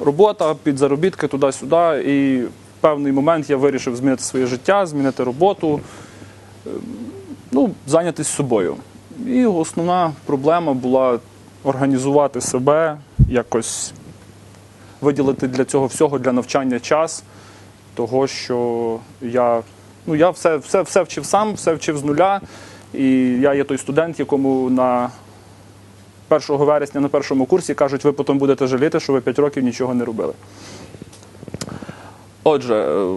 робота, підзаробітки туди-сюди. І в певний момент я вирішив змінити своє життя, змінити роботу, ем, ну, зайнятися собою. І основна проблема була організувати себе, якось виділити для цього всього для навчання час, того, що я, ну, я все, все, все вчив сам, все вчив з нуля. І я є той студент, якому на 1 вересня на першому курсі кажуть, ви потім будете жаліти, що ви 5 років нічого не робили. Отже, е,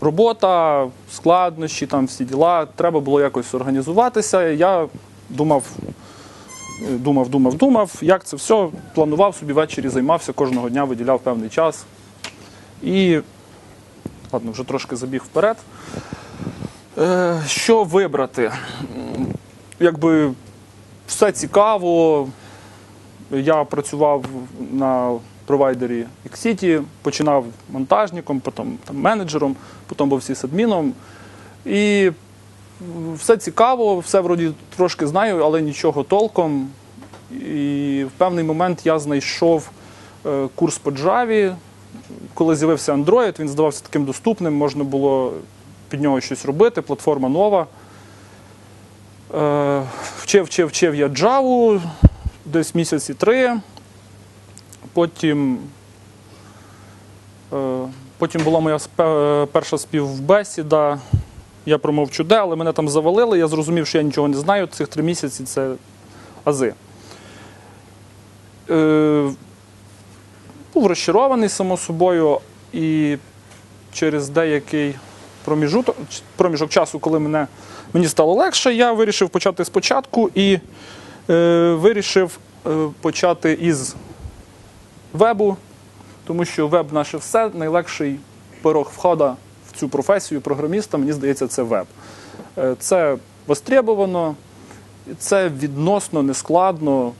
робота, складнощі, там всі діла. Треба було якось організуватися. Я думав, думав, думав, думав, як це все планував собі ввечері, займався кожного дня, виділяв певний час. І ладно, вже трошки забіг вперед. Е, Що вибрати? Якби все цікаво. Я працював на провайдері Xcity, починав монтажником, потім там, менеджером, потім був сисадміном. І все цікаво, все вроді трошки знаю, але нічого толком. І в певний момент я знайшов е, курс по Java. Коли з'явився Android, він здавався таким доступним, можна було під нього щось робити, платформа нова. Е, Вчив, вчив, вчив я Java десь місяці три. Потім, е, потім була моя спе- перша співбесіда. Я промовчу де, але мене там завалили. Я зрозумів, що я нічого не знаю. Цих три місяці це ази. Е, був розчарований, само собою, і через деякий проміжуток, проміжок часу, коли мене, мені стало легше, я вирішив почати спочатку і е, вирішив е, почати із вебу, тому що веб наше все, найлегший порог входу в цю професію програміста, мені здається, це веб. Е, Це востребовано, це відносно нескладно.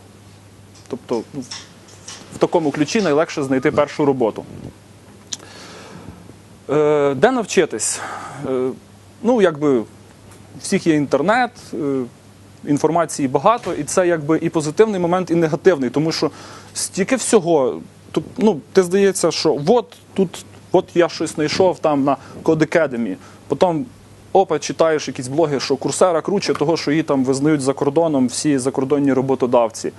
Тобто ну, в такому ключі найлегше знайти першу роботу. Е, Де навчитись? Е, Ну, якби у всіх є інтернет, е, інформації багато, і це якби і позитивний момент, і негативний, тому що стільки всього. Ну, ти здається, що от тут от я щось знайшов там на Code Academy, потім опа, читаєш якісь блоги, що курсера круче, того, що її там визнають за кордоном всі закордонні роботодавці.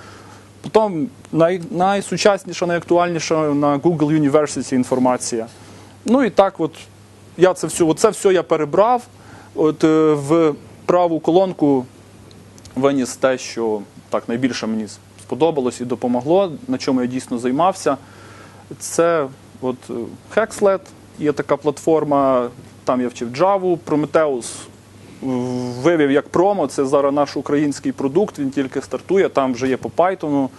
Потім най, найсучасніша, найактуальніша на Google University інформація. Ну і так, от я це все, оце все я перебрав. От е, в праву колонку виніс те, що так найбільше мені сподобалось і допомогло, на чому я дійсно займався. Це от е, Hexlet, є така платформа, там я вчив Java, Prometheus вивів як промо. Це зараз наш український продукт, він тільки стартує, там вже є по Python.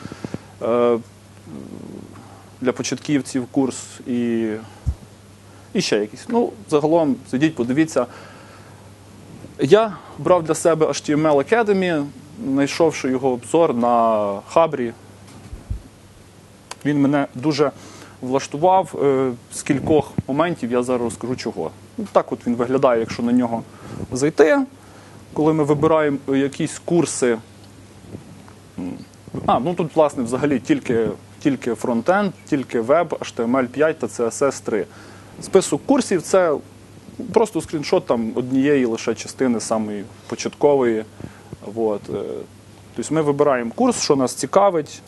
Е, Для початківців курс і, і ще якийсь. Ну, загалом сидіть, подивіться. Я брав для себе HTML Academy, знайшовши його обзор на Хабрі. Він мене дуже влаштував. Е, З кількох моментів я зараз розкажу чого. Ну, Так от він виглядає, якщо на нього зайти. Коли ми вибираємо якісь курси. А, ну тут, власне, взагалі тільки, тільки фронтенд, тільки веб, HTML5 та CSS 3. Список курсів це просто скріншот там однієї лише частини самої початкової. От. е, Тобто ми вибираємо курс, що нас цікавить.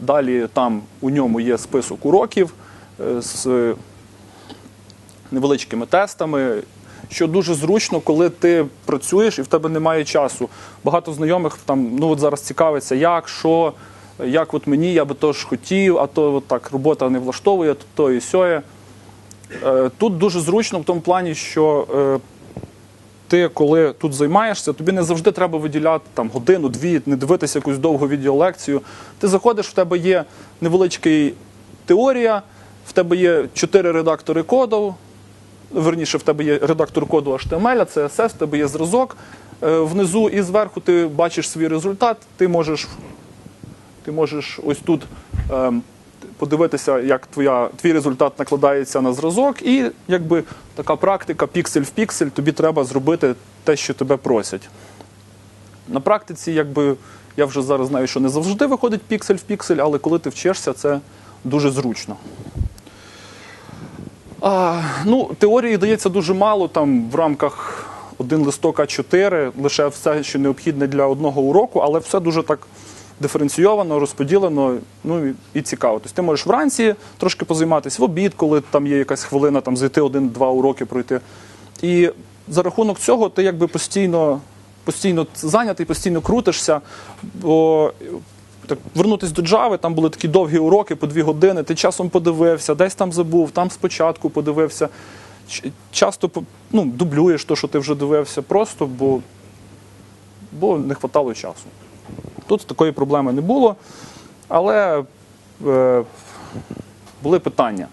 Далі там у ньому є список уроків е, з невеличкими тестами, що дуже зручно, коли ти працюєш і в тебе немає часу. Багато знайомих там ну от зараз цікавиться, як, що, як от мені, я би теж хотів, а то от так робота не влаштовує, то, то і сьоє. Е, Тут дуже зручно в тому плані, що е, ти, коли тут займаєшся, тобі не завжди треба виділяти там годину-дві, не дивитися якусь довгу відеолекцію. Ти заходиш, в тебе є невеличкий теорія, в тебе є чотири редактори коду. Верніше, в тебе є редактор коду HTML, CSS, в тебе є зразок. Е, Внизу і зверху ти бачиш свій результат, ти можеш, ти можеш ось тут ем, подивитися, як твоя, твій результат накладається на зразок, і якби така практика піксель в піксель, тобі треба зробити те, що тебе просять. На практиці, якби я вже зараз знаю, що не завжди виходить піксель в піксель, але коли ти вчишся, це дуже зручно. А, ну, теорії дається дуже мало, там в рамках один листок А4, лише все, що необхідне для одного уроку, але все дуже так диференційовано, розподілено, ну і, цікаво. Тобто ти можеш вранці трошки позайматися, в обід, коли там є якась хвилина, там зайти один-два уроки пройти. І за рахунок цього ти якби постійно, постійно зайнятий, постійно крутишся. Бо так, вернутися до Java, там були такі довгі уроки по дві години, ти часом подивився, десь там забув, там спочатку подивився. Часто ну, дублюєш те, що ти вже дивився, просто бо, бо не вистачало часу. Тут такої проблеми не було, але е, були питання.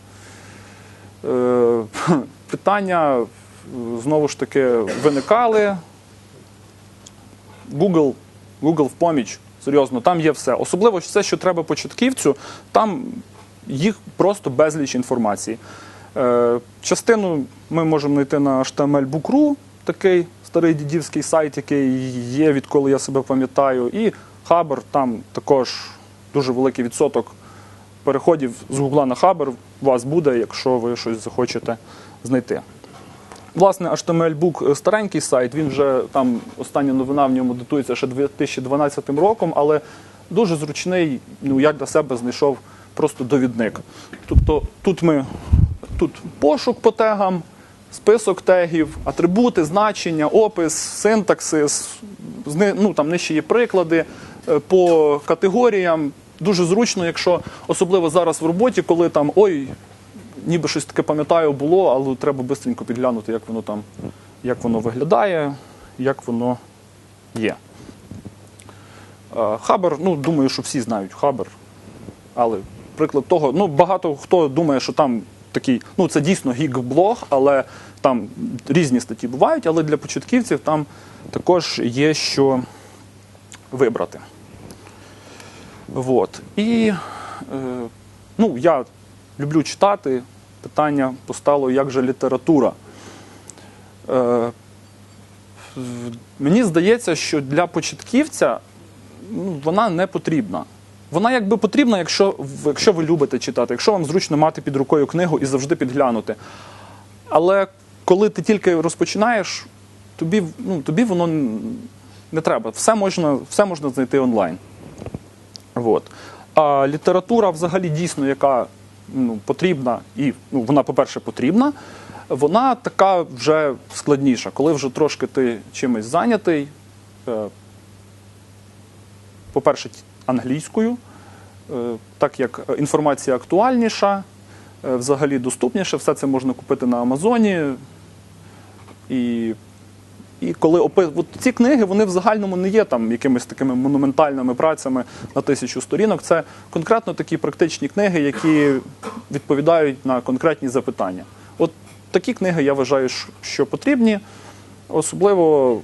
Е, питання знову ж таки виникали. Google, Google в поміч. Серйозно, там є все. Особливо все, що треба початківцю, там їх просто безліч інформації. Е, частину ми можемо знайти на HTML Book.ru, такий старий дідівський сайт, який є, відколи я себе пам'ятаю. І Хабр, там також дуже великий відсоток переходів з Гугла на Хабр у вас буде, якщо ви щось захочете знайти. Власне, HTML Book старенький сайт, він вже там остання новина в ньому датується ще 2012 роком, але дуже зручний, ну я для себе знайшов просто довідник. Тобто тут ми тут пошук по тегам, список тегів, атрибути, значення, опис, синтаксис, ну, там нижче є приклади е, по категоріям. Дуже зручно, якщо особливо зараз в роботі, коли там ой, ніби щось таке пам'ятаю було, але треба швидко підглянути, як воно там, як воно виглядає, як воно є. Е, Хабер, ну думаю, що всі знають Хабер. Але приклад того, ну багато хто думає, що там такий, ну це дійсно гік-блог, але там різні статті бувають, але для початківців там також є що вибрати. Вот. І е, ну, я люблю читати. Питання постало, як же література. Е, мені здається, що для початківця ну, вона не потрібна. Вона якби потрібна, якщо, якщо ви любите читати, якщо вам зручно мати під рукою книгу і завжди підглянути. Але коли ти тільки розпочинаєш, тобі, ну, тобі воно не треба. Все можна, все можна знайти онлайн. От. А література взагалі дійсно, яка ну, потрібна, і ну, вона, по-перше, потрібна, вона така вже складніша. Коли вже трошки ти чимось зайнятий, е, по-перше, англійською, е, так як інформація актуальніша, е, взагалі доступніше, все це можна купити на Амазоні. І і коли опи... От ці книги вони в загальному не є там якимись такими монументальними працями на тисячу сторінок. Це конкретно такі практичні книги, які відповідають на конкретні запитання. От такі книги я вважаю, що- потрібні. Особливо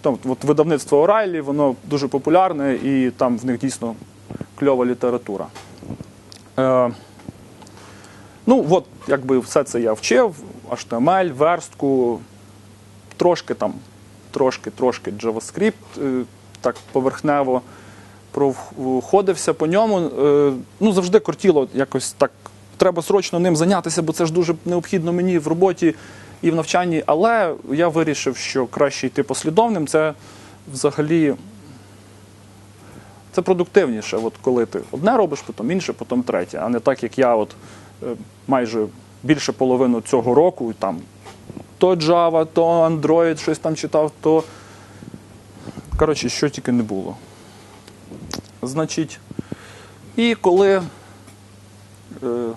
там, от видавництво Орайлі, воно дуже популярне і там в них дійсно кльова література. Е, ну, от, якби все це я вчив, HTML, верстку, трошки там, трошки, трошки JavaScript, е, так поверхнево проходився по ньому. Е, ну, завжди кортіло якось так. Треба срочно ним зайнятися, бо це ж дуже необхідно мені в роботі і в навчанні. Але я вирішив, що краще йти послідовним. Це взагалі це продуктивніше, от коли ти одне робиш, потім інше, потім третє, а не так, як я от е, майже більше половину цього року там то Java, то Android щось там читав, то. Коротше, що тільки не було. Значить, і коли е,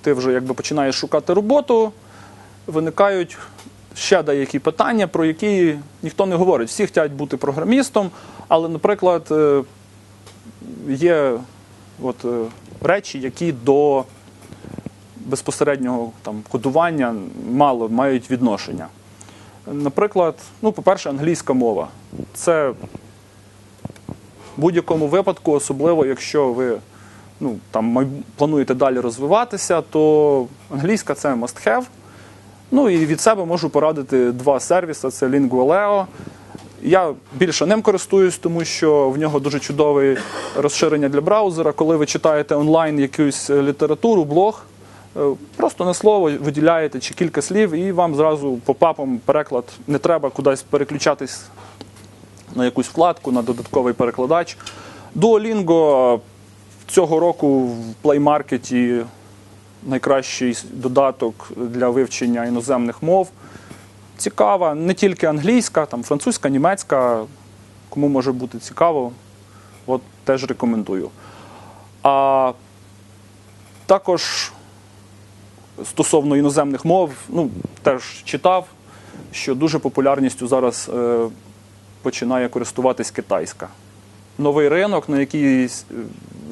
ти вже якби починаєш шукати роботу, виникають ще деякі питання, про які ніхто не говорить. Всі хочуть бути програмістом, але, наприклад, е, є от, е, речі, які до безпосереднього там, кодування мало мають відношення. Наприклад, ну, по-перше, англійська мова. Це в будь-якому випадку, особливо якщо ви ну, там, плануєте далі розвиватися, то англійська це must have. Ну і від себе можу порадити два сервіси: це Lingualeo Я більше ним користуюсь, тому що в нього дуже чудове розширення для браузера. Коли ви читаєте онлайн якусь е, літературу, блог, просто на слово виділяєте чи кілька слів, і вам зразу попапом переклад не треба кудись переключатись на якусь вкладку, на додатковий перекладач. Duolingo цього року в Play Market найкращий додаток для вивчення іноземних мов. Цікава не тільки англійська, там французька, німецька. Кому може бути цікаво, от теж рекомендую. А також стосовно іноземних мов, ну, теж читав, що дуже популярністю зараз е, починає користуватись китайська. Новий ринок, на який е,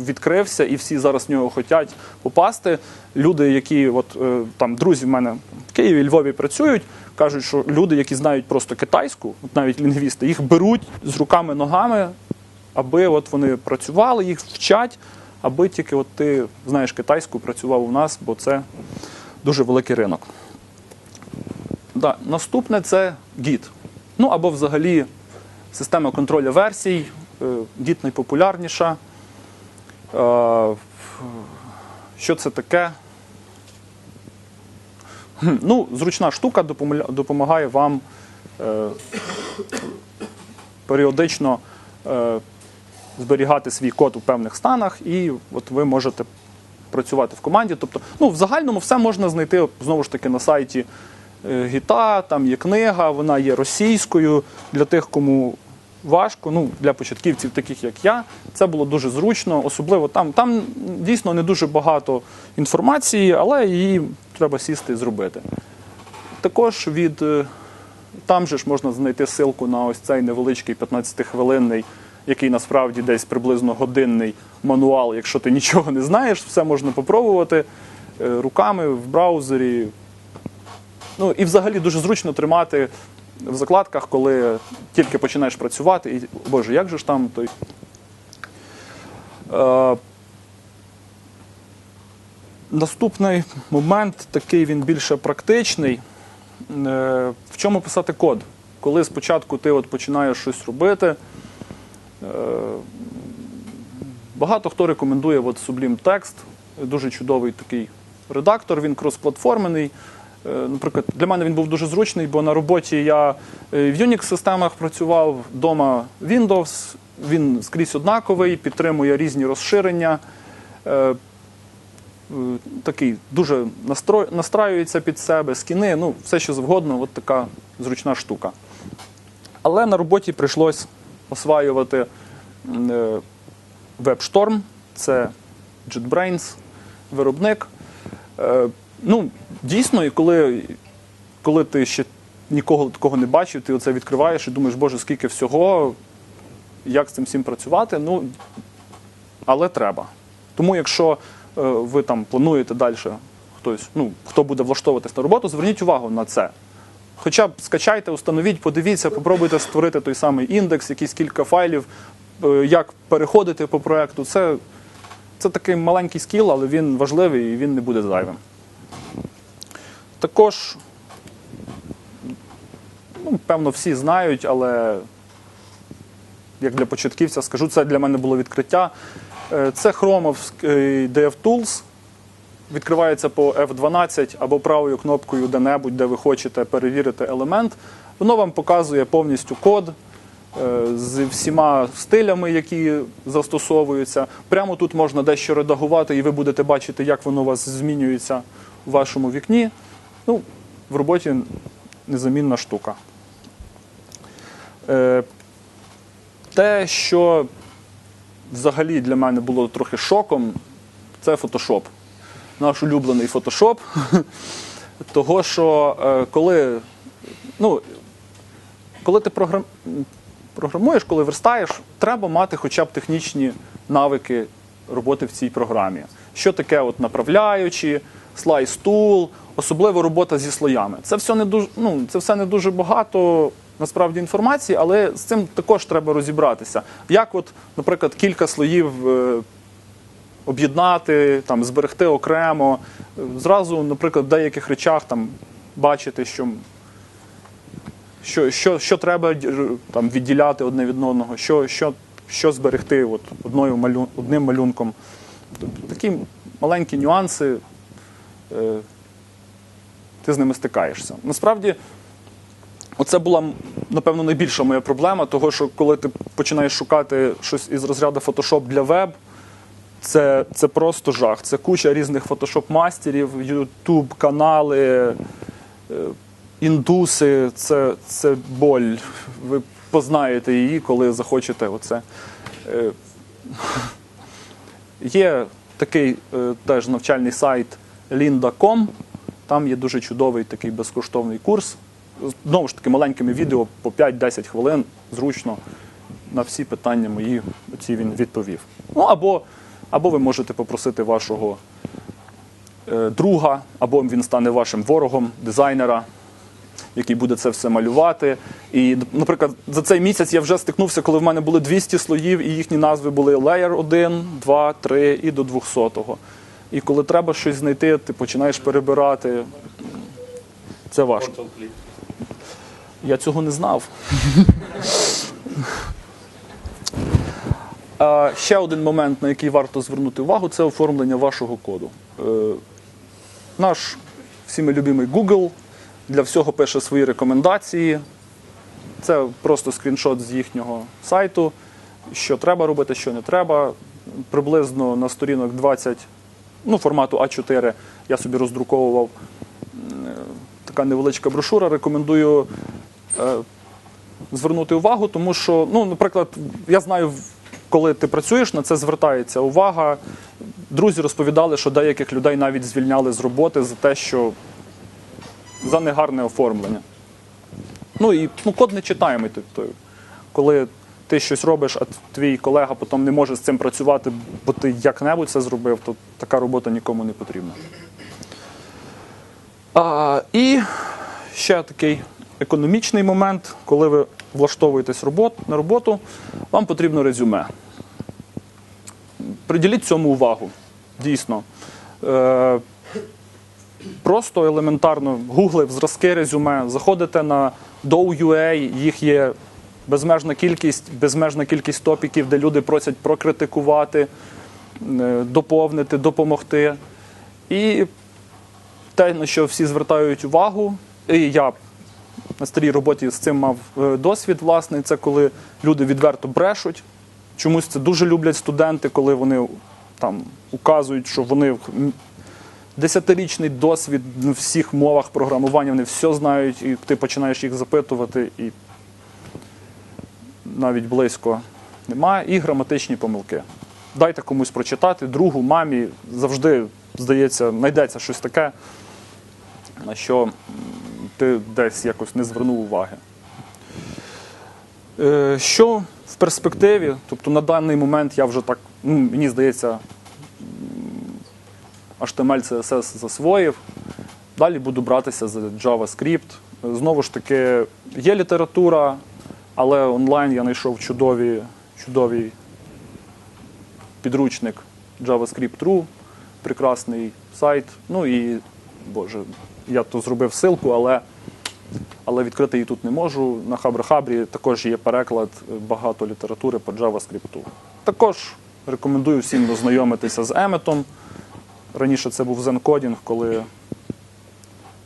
відкрився, і всі зараз в нього хочуть попасти. Люди, які от е, там друзі в мене в Києві, Львові працюють, кажуть, що люди, які знають просто китайську, от навіть лінгвісти, їх беруть з руками, ногами, аби от вони працювали, їх вчать, аби тільки от ти знаєш китайську, працював у нас, бо це дуже великий ринок. Да. Наступне це Git. Ну або взагалі система контролю версій. Е, Git найпопулярніша. Е, Що це таке? Ну, зручна штука допомагає вам е, періодично зберігати свій код у певних станах, і от ви можете працювати в команді. Тобто, ну, в загальному все можна знайти знову ж таки на сайті е, Гіта, там є книга, вона є російською для тих, кому важко. Ну, для початківців, таких як я, це було дуже зручно. Особливо там, там дійсно не дуже багато інформації, але її треба сісти і зробити. Також від е, там же ж можна знайти ссылку на ось цей невеличкий 15-хвилинний, який насправді десь приблизно годинний мануал. Якщо ти нічого не знаєш, все можна попробувати е, руками в браузері. Ну і взагалі дуже зручно тримати в закладках, коли тільки починаєш працювати, і Боже, як же ж там той. Е, Наступний момент, такий він більше практичний. Е, В чому писати код? Коли спочатку ти от починаєш щось робити, багато хто рекомендує от Sublime Text, дуже чудовий такий редактор, він кросплатформений. Е, Наприклад, для мене він був дуже зручний, бо на роботі я е, в Unix-системах працював, вдома Windows, він скрізь однаковий, підтримує різні розширення. Е, е, Такий дуже настрой, настраюється під себе, скіни, ну, все що завгодно, от така зручна штука. Але на роботі прийшлось осваювати м, е, WebStorm, це JetBrains, виробник. Е, Ну, дійсно, і коли, коли ти ще нікого такого не бачив, ти оце відкриваєш і думаєш, боже, скільки всього, як з цим всім працювати. Ну, але треба. Тому, якщо е, ви там плануєте далі, хтось, ну, хто буде влаштовуватись на роботу, зверніть увагу на це. Хоча б скачайте, установіть, подивіться, попробуйте створити той самий індекс, якісь кілька файлів, е, як переходити по проекту. Це, це такий маленький скіл, але він важливий і він не буде зайвим. Також, ну, певно, всі знають, але як для початківця скажу, це для мене було відкриття. Е, Це хромовський DevTools. Відкривається по F12 або правою кнопкою де-небудь, де ви хочете перевірити елемент. Воно вам показує повністю код е, з всіма стилями, які застосовуються. Прямо тут можна дещо редагувати, і ви будете бачити, як воно у вас змінюється у вашому вікні. Ну, в роботі незамінна штука. Е, Те, що взагалі для мене було трохи шоком, це Photoshop. Наш улюблений Photoshop. Того, що е, коли, ну, коли ти програм... програмуєш, коли верстаєш, треба мати хоча б технічні навики роботи в цій програмі. Що таке от направляючі, слайс тул, особливо робота зі слоями. Це все не дуже, ну, це все не дуже багато насправді інформації, але з цим також треба розібратися. Як, от, наприклад, кілька слоїв е, об'єднати, там, зберегти окремо. Зразу, наприклад, в деяких речах там, бачити, що Що, що, що треба там, відділяти одне від одного, що, що, що зберегти от, одною малю, одним малюнком. Тобто, такі маленькі нюанси, е, ти з ними стикаєшся. Насправді, оце була, напевно, найбільша моя проблема, того, що коли ти починаєш шукати щось із розряду Photoshop для веб, це, це просто жах. Це куча різних фотошоп-мастерів, YouTube канали, е, індуси. Це, це боль. Ви познаєте її, коли захочете оце. Е, Є такий е, теж навчальний сайт linda.com. Там є дуже чудовий такий безкоштовний курс. Знову ж таки, маленькими відео по 5-10 хвилин, зручно на всі питання мої ці він відповів. Ну або, або ви можете попросити вашого е, друга, або він стане вашим ворогом, дизайнера, який буде це все малювати. І, наприклад, за цей місяць я вже стикнувся, коли в мене були 200 слоїв, і їхні назви були Layer 1, 2, 3 і до 200-го. І коли треба щось знайти, ти починаєш перебирати. Це важко. Я цього не знав. Ще один момент, на який варто звернути увагу, це оформлення вашого коду. Е, Наш всіми любимий Google для всього пише свої рекомендації. Це просто скріншот з їхнього сайту, що треба робити, що не треба. Приблизно на сторінок 20 ну, формату А4 я собі роздруковував така невеличка брошура. Рекомендую е, звернути увагу, тому що, ну, наприклад, я знаю, коли ти працюєш, на це звертається увага. Друзі розповідали, що деяких людей навіть звільняли з роботи за те, що за негарне оформлення. Ну і ну, код не читаємо. Тобто, коли ти щось робиш, а твій колега потім не може з цим працювати, бо ти як-небудь це зробив, то така робота нікому не потрібна. А, і ще такий економічний момент, коли ви влаштовуєтесь робот, на роботу, вам потрібно резюме. Приділіть цьому увагу. Дійсно. Е, просто елементарно гуглив зразки резюме, заходите на Dow.ua, їх є безмежна кількість, безмежна кількість топіків, де люди просять прокритикувати, е, доповнити, допомогти. І те, на що всі звертають увагу, і я на старій роботі з цим мав е, досвід, власне, це коли люди відверто брешуть. Чомусь це дуже люблять студенти, коли вони там указують, що вони десятирічний досвід в всіх мовах програмування, вони все знають, і ти починаєш їх запитувати, і навіть близько немає. І граматичні помилки. Дайте комусь прочитати, другу, мамі, завжди, здається, знайдеться щось таке, на що ти десь якось не звернув уваги. Е, Що в перспективі, тобто на даний момент я вже так, ну, мені здається, HTML, CSS засвоїв. Далі буду братися за JavaScript. Знову ж таки, є література, але онлайн я знайшов чудові, чудовий підручник JavaScript.ru, прекрасний сайт. Ну і, Боже, я то зробив ссылку, але, але відкрити її тут не можу. На Хабрахабрі також є переклад багато літератури по JavaScript. Також рекомендую всім ознайомитися з Еметом. Раніше це був Zen-кодінг, коли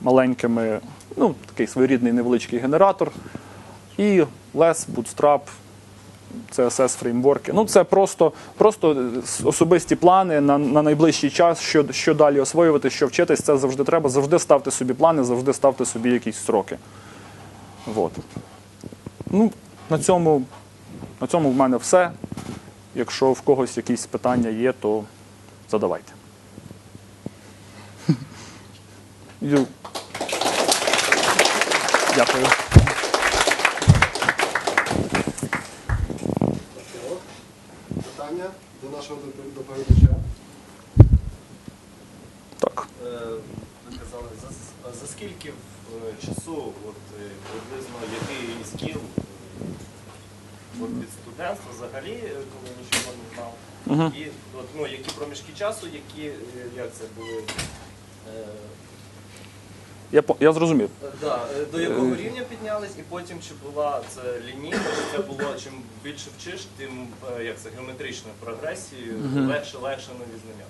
маленькими, ну, такий своєрідний невеличкий генератор. І LESS, Bootstrap, CSS фреймворки. Ну, це просто, просто особисті плани на, на найближчий час, що, що далі освоювати, що вчитись, це завжди треба. Завжди ставте собі плани, завжди ставте собі якісь строки. Вот. Ну, на цьому, на цьому в мене все. Якщо в когось якісь питання є, то задавайте. Ю. Дякую. Питання до нашого допов- доповідача. Так. Е, Ви казали, за, за скільки е, часу от, е, приблизно який скіл е, от, від студентства взагалі, е, коли нічого не знав, Угу. і от, ну, які проміжки часу, які е, як це були, е, Я, по- я зрозумів. Да, е, до якого рівня піднялись, і потім чи була це лінійка, чи це було чим більше вчиш, тим е, як це геометричною прогресією, легше легше нові знання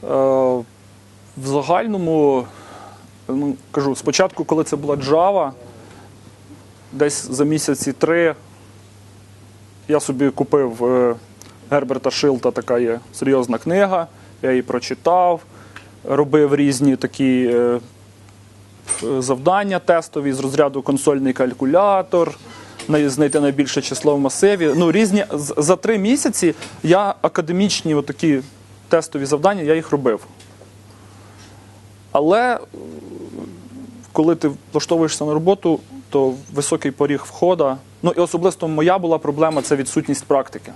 добиратися. Е, в загальному, ну, кажу, спочатку, коли це була Java, десь за місяці три я собі купив е, Герберта Шилта, така є серйозна книга. Я її прочитав, робив різні такі е, завдання тестові з розряду консольний калькулятор, знайти найбільше число в масиві. Ну, різні, за три місяці я академічні отакі тестові завдання, я їх робив. Але е, коли ти влаштовуєшся на роботу, то високий поріг входа. Ну і особисто моя була проблема це відсутність практики.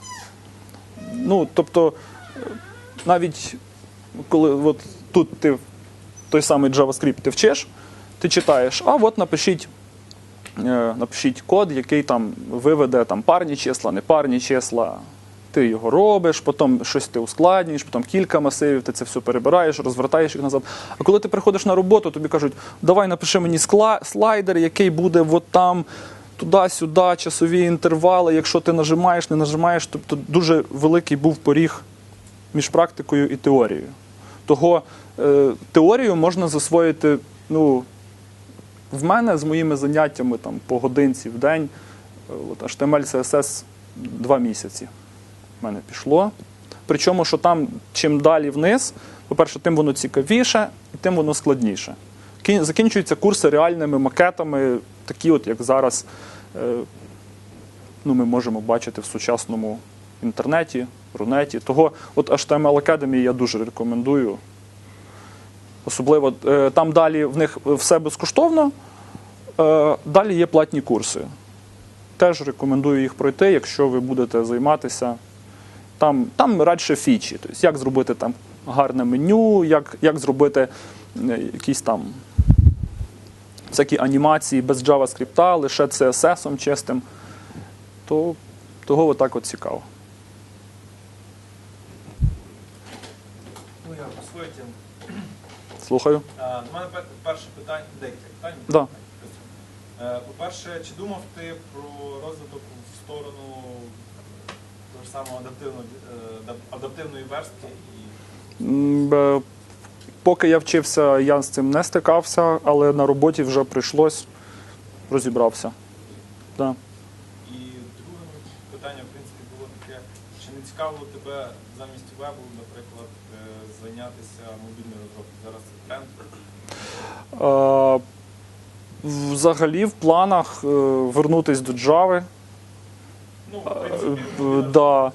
Ну, тобто, навіть коли от тут ти той самий JavaScript ти вчиш, ти читаєш, а от напишіть, е, напишіть код, який там виведе там, парні числа, непарні числа. Ти його робиш, потім щось ти ускладнюєш, потім кілька масивів, ти це все перебираєш, розвертаєш їх назад. А коли ти приходиш на роботу, тобі кажуть, давай напиши мені слайдер, який буде от там, туди-сюди, часові інтервали. Якщо ти нажимаєш, не нажимаєш, тобто дуже великий був поріг між практикою і теорією. Того е, теорію можна засвоїти. Ну, в мене з моїми заняттями там, по годинці в день, е, от, HTML, CSS два місяці в мене пішло. Причому, що там чим далі вниз, по-перше, тим воно цікавіше, і тим воно складніше. Закінчуються курси реальними макетами, такі, от, як зараз е, ну, ми можемо бачити в сучасному інтернеті, рунеті. Того от HTML Academy я дуже рекомендую. Особливо е, там далі в них все безкоштовно, е, далі є платні курси. Теж рекомендую їх пройти, якщо ви будете займатися. Там, там радше фічі. Тобто, як зробити там гарне меню, як, як зробити е, якісь там всякі анімації без JavaScript, лише CSS чистим, то того отак от цікаво. Ну. Слухаю. А, У мене перше питання, декілька питань. Да. Е, По-перше, чи думав ти про розвиток в сторону того ж самого адаптивного, е, адаптивної верстки? І... Поки я вчився, я з цим не стикався, але на роботі вже прийшлось, розібрався. Да. І друге питання, в принципі, було таке, чи не цікавило тебе замість вебу, наприклад, зайнятися мобільною розробкою? Зараз це тренд. Е, Взагалі в планах е, вернутись до Java. Ну, в принципі, Е, да. розробка, да.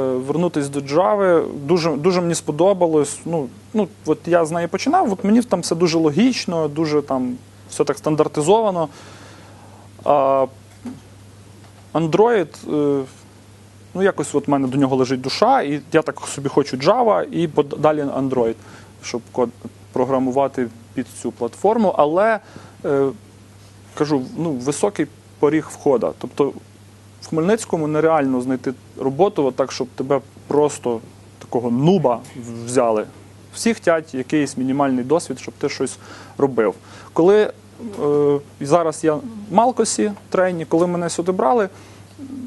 Вернутись до Java. Дуже, дуже мені сподобалось. Ну, ну, от я з неї починав, от мені там все дуже логічно, дуже там все так стандартизовано. А Android, ну якось от в мене до нього лежить душа, і я так собі хочу Java і далі Android, щоб код програмувати під цю платформу. Але е, кажу, ну, високий поріг входа. Тобто в Хмельницькому нереально знайти роботу, так, щоб тебе просто такого нуба взяли. Всі хочуть якийсь мінімальний досвід, щоб ти щось робив. Коли е, зараз я в Малкосі трейні, коли мене сюди брали,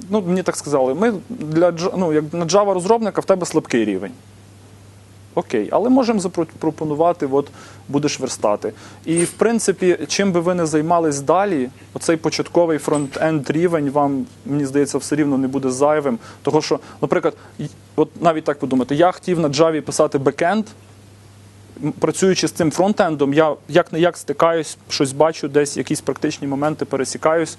ну, мені так сказали, ми для ну, як на Java розробника в тебе слабкий рівень. Окей, але можемо запропонувати, от будеш верстати. І в принципі, чим би ви не займались далі, оцей початковий фронт-енд рівень вам, мені здається, все рівно не буде зайвим. Того що, наприклад, от навіть так подумати, я хотів на Java писати бекенд, працюючи з цим фронтендом, я як не як стикаюсь, щось бачу, десь якісь практичні моменти пересікаюсь.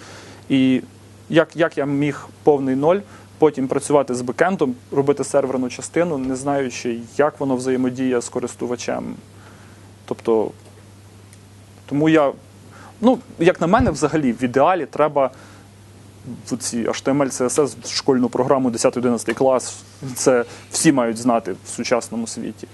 І як, як я міг повний ноль потім працювати з бекендом, робити серверну частину, не знаючи, як воно взаємодіє з користувачем. Тобто, тому я, ну, як на мене, взагалі, в ідеалі треба в ці HTML, CSS, школьну програму 10-11 клас. Це всі мають знати в сучасному світі.